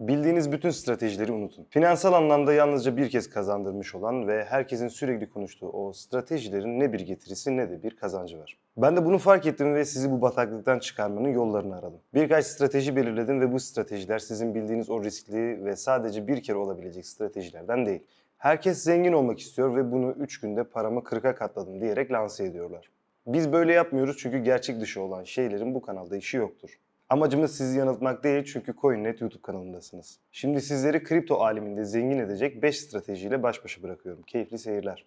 Bildiğiniz bütün stratejileri unutun. Finansal anlamda yalnızca bir kez kazandırmış olan ve herkesin sürekli konuştuğu o stratejilerin ne bir getirisi ne de bir kazancı var. Ben de bunu fark ettim ve sizi bu bataklıktan çıkarmanın yollarını aradım. Birkaç strateji belirledim ve bu stratejiler sizin bildiğiniz o riskli ve sadece bir kere olabilecek stratejilerden değil. Herkes zengin olmak istiyor ve bunu 3 günde paramı 40'a katladım diyerek lanse ediyorlar. Biz böyle yapmıyoruz çünkü gerçek dışı olan şeylerin bu kanalda işi yoktur. Amacımız sizi yanıltmak değil çünkü CoinNet YouTube kanalındasınız. Şimdi sizleri kripto aleminde zengin edecek 5 stratejiyle baş başa bırakıyorum. Keyifli seyirler.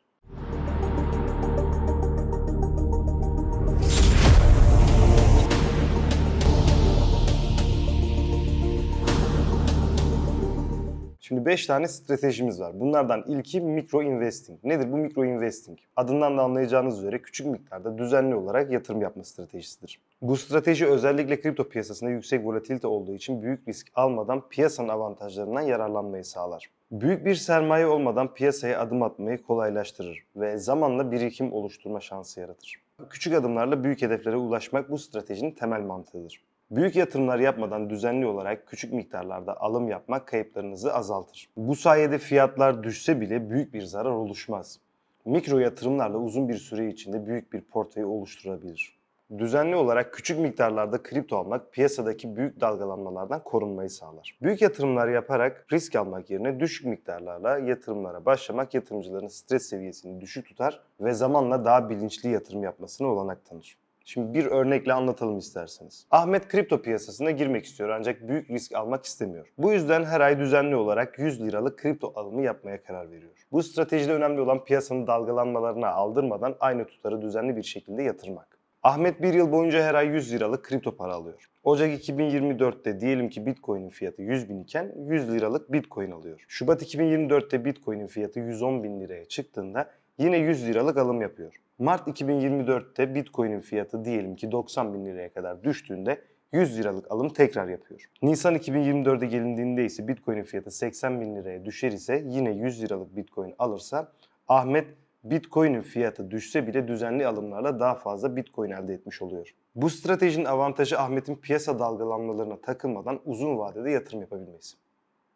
Şimdi 5 tane stratejimiz var. Bunlardan ilki micro investing. Nedir bu micro investing? Adından da anlayacağınız üzere küçük miktarda düzenli olarak yatırım yapma stratejisidir. Bu strateji özellikle kripto piyasasında yüksek volatilite olduğu için büyük risk almadan piyasanın avantajlarından yararlanmayı sağlar. Büyük bir sermaye olmadan piyasaya adım atmayı kolaylaştırır ve zamanla birikim oluşturma şansı yaratır. Küçük adımlarla büyük hedeflere ulaşmak bu stratejinin temel mantığıdır. Büyük yatırımlar yapmadan düzenli olarak küçük miktarlarda alım yapmak kayıplarınızı azaltır. Bu sayede fiyatlar düşse bile büyük bir zarar oluşmaz. Mikro yatırımlarla uzun bir süre içinde büyük bir portföy oluşturabilir. Düzenli olarak küçük miktarlarda kripto almak piyasadaki büyük dalgalanmalardan korunmayı sağlar. Büyük yatırımlar yaparak risk almak yerine düşük miktarlarla yatırımlara başlamak yatırımcıların stres seviyesini düşük tutar ve zamanla daha bilinçli yatırım yapmasına olanak tanır. Şimdi bir örnekle anlatalım isterseniz. Ahmet kripto piyasasına girmek istiyor ancak büyük risk almak istemiyor. Bu yüzden her ay düzenli olarak 100 liralık kripto alımı yapmaya karar veriyor. Bu stratejide önemli olan piyasanın dalgalanmalarına aldırmadan aynı tutarı düzenli bir şekilde yatırmak. Ahmet bir yıl boyunca her ay 100 liralık kripto para alıyor. Ocak 2024'te diyelim ki Bitcoin'in fiyatı 100 bin iken 100 liralık Bitcoin alıyor. Şubat 2024'te Bitcoin'in fiyatı 110 bin liraya çıktığında yine 100 liralık alım yapıyor. Mart 2024'te Bitcoin'in fiyatı diyelim ki 90 bin liraya kadar düştüğünde 100 liralık alım tekrar yapıyor. Nisan 2024'e gelindiğinde ise Bitcoin'in fiyatı 80 bin liraya düşer ise yine 100 liralık Bitcoin alırsa Ahmet Bitcoin'in fiyatı düşse bile düzenli alımlarla daha fazla Bitcoin elde etmiş oluyor. Bu stratejinin avantajı Ahmet'in piyasa dalgalanmalarına takılmadan uzun vadede yatırım yapabilmesi.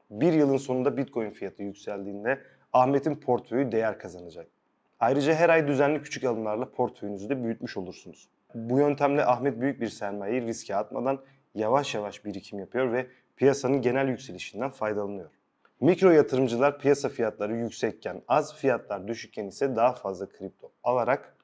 Bir yılın sonunda Bitcoin fiyatı yükseldiğinde Ahmet'in portföyü değer kazanacak. Ayrıca her ay düzenli küçük alımlarla portföyünüzü de büyütmüş olursunuz. Bu yöntemle Ahmet büyük bir sermayeyi riske atmadan yavaş yavaş birikim yapıyor ve piyasanın genel yükselişinden faydalanıyor. Mikro yatırımcılar piyasa fiyatları yüksekken, az fiyatlar düşükken ise daha fazla kripto alarak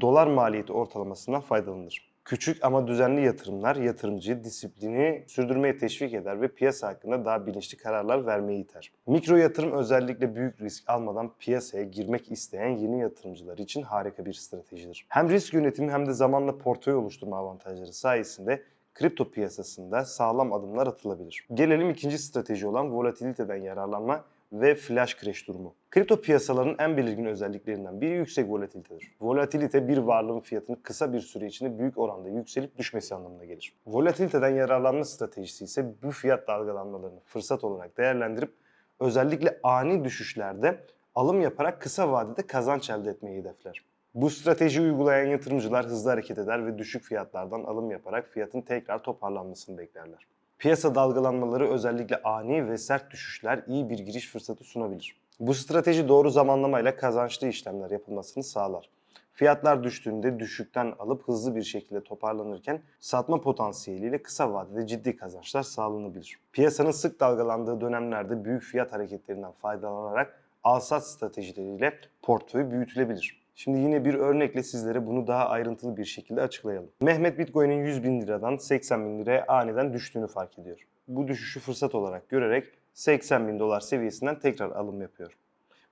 dolar maliyeti ortalamasından faydalanır. Küçük ama düzenli yatırımlar yatırımcıyı disiplini sürdürmeye teşvik eder ve piyasa hakkında daha bilinçli kararlar vermeyi iter. Mikro yatırım özellikle büyük risk almadan piyasaya girmek isteyen yeni yatırımcılar için harika bir stratejidir. Hem risk yönetimi hem de zamanla portföy oluşturma avantajları sayesinde kripto piyasasında sağlam adımlar atılabilir. Gelelim ikinci strateji olan volatiliteden yararlanma ve flash crash durumu. Kripto piyasalarının en belirgin özelliklerinden biri yüksek volatilitedir. Volatilite bir varlığın fiyatının kısa bir süre içinde büyük oranda yükselip düşmesi anlamına gelir. Volatiliteden yararlanma stratejisi ise bu fiyat dalgalanmalarını fırsat olarak değerlendirip özellikle ani düşüşlerde alım yaparak kısa vadede kazanç elde etmeyi hedefler. Bu strateji uygulayan yatırımcılar hızlı hareket eder ve düşük fiyatlardan alım yaparak fiyatın tekrar toparlanmasını beklerler. Piyasa dalgalanmaları özellikle ani ve sert düşüşler iyi bir giriş fırsatı sunabilir. Bu strateji doğru zamanlamayla kazançlı işlemler yapılmasını sağlar. Fiyatlar düştüğünde düşükten alıp hızlı bir şekilde toparlanırken satma potansiyeliyle kısa vadede ciddi kazançlar sağlanabilir. Piyasanın sık dalgalandığı dönemlerde büyük fiyat hareketlerinden faydalanarak al-sat stratejileriyle portföy büyütülebilir. Şimdi yine bir örnekle sizlere bunu daha ayrıntılı bir şekilde açıklayalım. Mehmet Bitcoin'in 100 bin liradan 80 bin liraya aniden düştüğünü fark ediyor. Bu düşüşü fırsat olarak görerek 80 bin dolar seviyesinden tekrar alım yapıyor.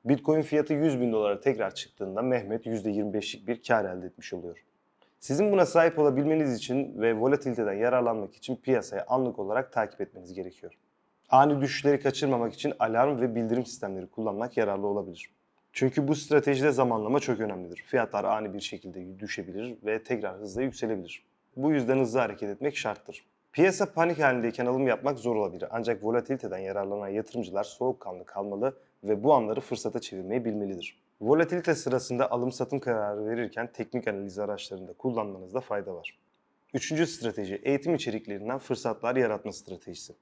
Bitcoin fiyatı 100 bin dolara tekrar çıktığında Mehmet %25'lik bir kar elde etmiş oluyor. Sizin buna sahip olabilmeniz için ve volatiliteden yararlanmak için piyasaya anlık olarak takip etmeniz gerekiyor. Ani düşüşleri kaçırmamak için alarm ve bildirim sistemleri kullanmak yararlı olabilir. Çünkü bu stratejide zamanlama çok önemlidir. Fiyatlar ani bir şekilde düşebilir ve tekrar hızla yükselebilir. Bu yüzden hızlı hareket etmek şarttır. Piyasa panik halindeyken alım yapmak zor olabilir. Ancak volatiliteden yararlanan yatırımcılar soğukkanlı kalmalı ve bu anları fırsata çevirmeyi bilmelidir. Volatilite sırasında alım satım kararı verirken teknik analiz araçlarında kullanmanızda fayda var. Üçüncü strateji eğitim içeriklerinden fırsatlar yaratma stratejisi.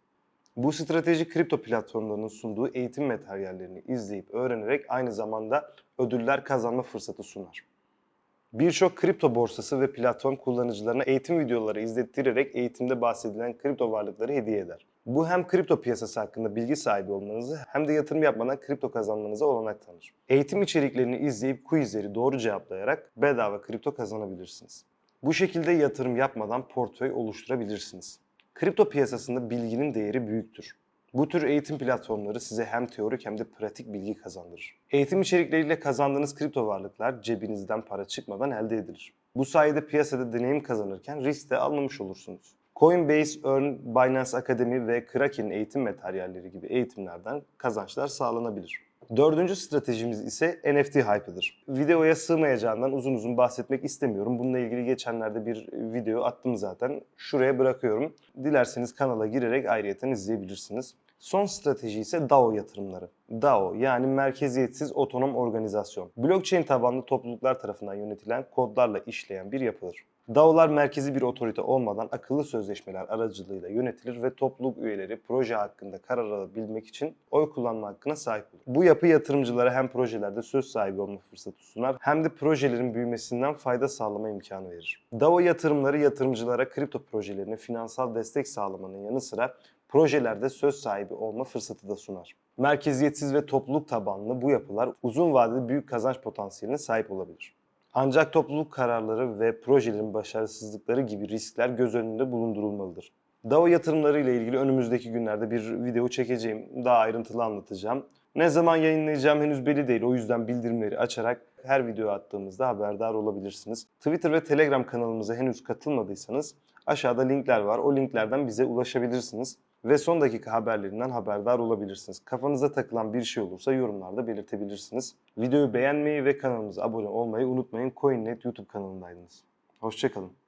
Bu strateji kripto platformlarının sunduğu eğitim materyallerini izleyip öğrenerek aynı zamanda ödüller kazanma fırsatı sunar. Birçok kripto borsası ve platform kullanıcılarına eğitim videoları izlettirerek eğitimde bahsedilen kripto varlıkları hediye eder. Bu hem kripto piyasası hakkında bilgi sahibi olmanızı hem de yatırım yapmadan kripto kazanmanıza olanak tanır. Eğitim içeriklerini izleyip quizleri doğru cevaplayarak bedava kripto kazanabilirsiniz. Bu şekilde yatırım yapmadan portföy oluşturabilirsiniz. Kripto piyasasında bilginin değeri büyüktür. Bu tür eğitim platformları size hem teorik hem de pratik bilgi kazandırır. Eğitim içerikleriyle kazandığınız kripto varlıklar cebinizden para çıkmadan elde edilir. Bu sayede piyasada deneyim kazanırken risk de almamış olursunuz. Coinbase, Earn, Binance Academy ve Kraken'in eğitim materyalleri gibi eğitimlerden kazançlar sağlanabilir. Dördüncü stratejimiz ise NFT hype'ıdır. Videoya sığmayacağından uzun uzun bahsetmek istemiyorum. Bununla ilgili geçenlerde bir video attım zaten. Şuraya bırakıyorum. Dilerseniz kanala girerek ayrıyeten izleyebilirsiniz. Son strateji ise DAO yatırımları. DAO yani merkeziyetsiz otonom organizasyon. Blockchain tabanlı topluluklar tarafından yönetilen kodlarla işleyen bir yapıdır. DAO'lar merkezi bir otorite olmadan akıllı sözleşmeler aracılığıyla yönetilir ve topluluk üyeleri proje hakkında karar alabilmek için oy kullanma hakkına sahip olur. Bu yapı yatırımcılara hem projelerde söz sahibi olma fırsatı sunar hem de projelerin büyümesinden fayda sağlama imkanı verir. DAO yatırımları yatırımcılara kripto projelerine finansal destek sağlamanın yanı sıra projelerde söz sahibi olma fırsatı da sunar. Merkeziyetsiz ve topluluk tabanlı bu yapılar uzun vadeli büyük kazanç potansiyeline sahip olabilir. Ancak topluluk kararları ve projelerin başarısızlıkları gibi riskler göz önünde bulundurulmalıdır. DAO yatırımları ile ilgili önümüzdeki günlerde bir video çekeceğim. Daha ayrıntılı anlatacağım. Ne zaman yayınlayacağım henüz belli değil. O yüzden bildirimleri açarak her video attığımızda haberdar olabilirsiniz. Twitter ve Telegram kanalımıza henüz katılmadıysanız aşağıda linkler var. O linklerden bize ulaşabilirsiniz ve son dakika haberlerinden haberdar olabilirsiniz. Kafanıza takılan bir şey olursa yorumlarda belirtebilirsiniz. Videoyu beğenmeyi ve kanalımıza abone olmayı unutmayın. CoinNet YouTube kanalındaydınız. Hoşçakalın.